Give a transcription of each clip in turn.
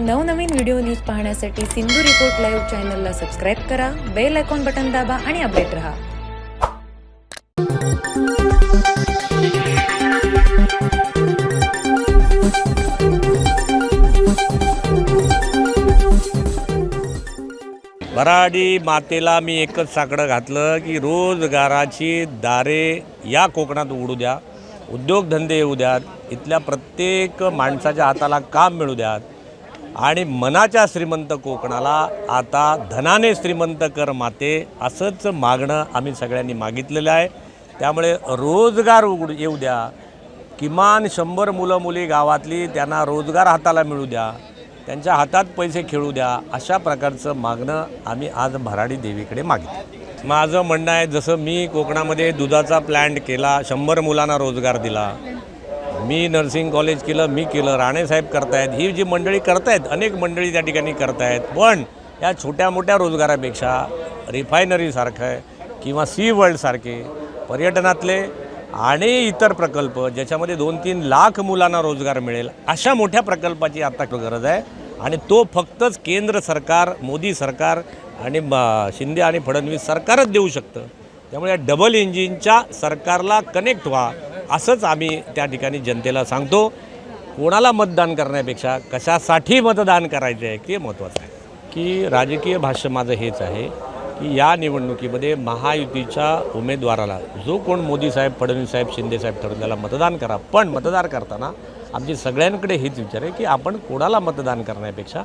नवनवीन video news पाहण्यासाठी Sindhu report live चॅनलला सबस्क्राईब करा बेल आयकॉन बटन दाबा आणि अपडेट रहा. वराडी मातेला मी एकच साकडं घातलं की रोजगाराची दारे या कोकणात उघडू द्या उद्योगधंदे येऊ द्यात इथल्या प्रत्येक माणसाच्या हाताला काम मिळू द्यात. आणि मनाच्या श्रीमंत कोकणाला आता धनाने श्रीमंत कर माते असंच मागणं आम्ही सगळ्यांनी मागितलेलं आहे. त्यामुळे रोजगार उघड येऊ द्या. किमान शंभर मुलं मुली गावातली त्यांना रोजगार हाताला मिळू द्या. त्यांच्या हातात पैसे खेळू द्या. अशा प्रकारचं मागणं आम्ही आज भराडी देवीकडे मागितलं. माझं म्हणणं आहे जसं मी कोकणामध्ये दुधाचा प्लॅन्ट केला शंभर मुलांना रोजगार दिला मी नर्सिंग कॉलेज केलं मी केलं राणेसाहेब करतायत ही जी मंडळी करतायत अनेक मंडळी त्या ठिकाणी करतायत. पण या छोट्या मोठ्या रोजगारापेक्षा रिफायनरीसारखं आहे किंवा सी वर्ल्डसारखे पर्यटनातले आणि इतर प्रकल्प ज्याच्यामध्ये दोन तीन लाख मुलांना रोजगार मिळेल अशा मोठ्या प्रकल्पाची आता गरज आहे. आणि तो फक्तच केंद्र सरकार मोदी सरकार आणि शिंदे आणि फडणवीस सरकारच देऊ शकतं. त्यामुळे या डबल इंजिनच्या सरकारला कनेक्ट व्हा. असंच आम्ही त्या ठिकाणी जनतेला सांगतो कोणाला मतदान करण्यापेक्षा कशासाठी मतदान करायचं आहे ते महत्त्वाचं आहे. की राजकीय भाष्य माझं हेच आहे की या निवडणुकीमध्ये महायुतीच्या उमेदवाराला जो कोण मोदी साहेब फडणवीस साहेब शिंदे साहेब ठरवून त्याला मतदान करा. पण मतदान करताना आमची सगळ्यांकडे हेच विचार आहे की आपण कोणाला मतदान करण्यापेक्षा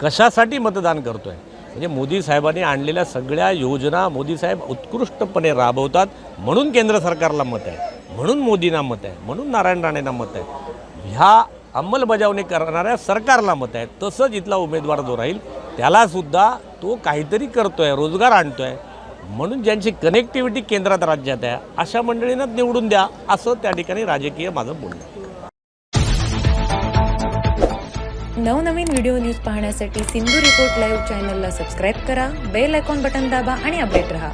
कशासाठी मतदान करतो आहे म्हणजे मोदी साहेबांनी आणलेल्या सगळ्या योजना मोदी साहेब उत्कृष्टपणे राबवतात म्हणून केंद्र सरकारला मत आहे. म्हणून मोदींना मत आहे म्हणून नारायण राणेंना मत आहे. ह्या अंमलबजावणी करणाऱ्या सरकारला मत आहे तसंच इथला उमेदवार जो राहील त्यालासुद्धा तो काहीतरी करतो आहे रोजगार आणतो आहे म्हणून ज्यांची कनेक्टिव्हिटी केंद्रात राज्यात आहे अशा मंडळींनाच निवडून द्या असं त्या ठिकाणी राजकीय माझं बोलणं आहे. नवनवीन व्हिडिओ न्यूज पाहण्यासाठी सिंधू रिपोर्ट लाईव्ह चॅनलला सबस्क्राईब करा बेल आयकॉन बटन दाबा आणि अपडेट रहा.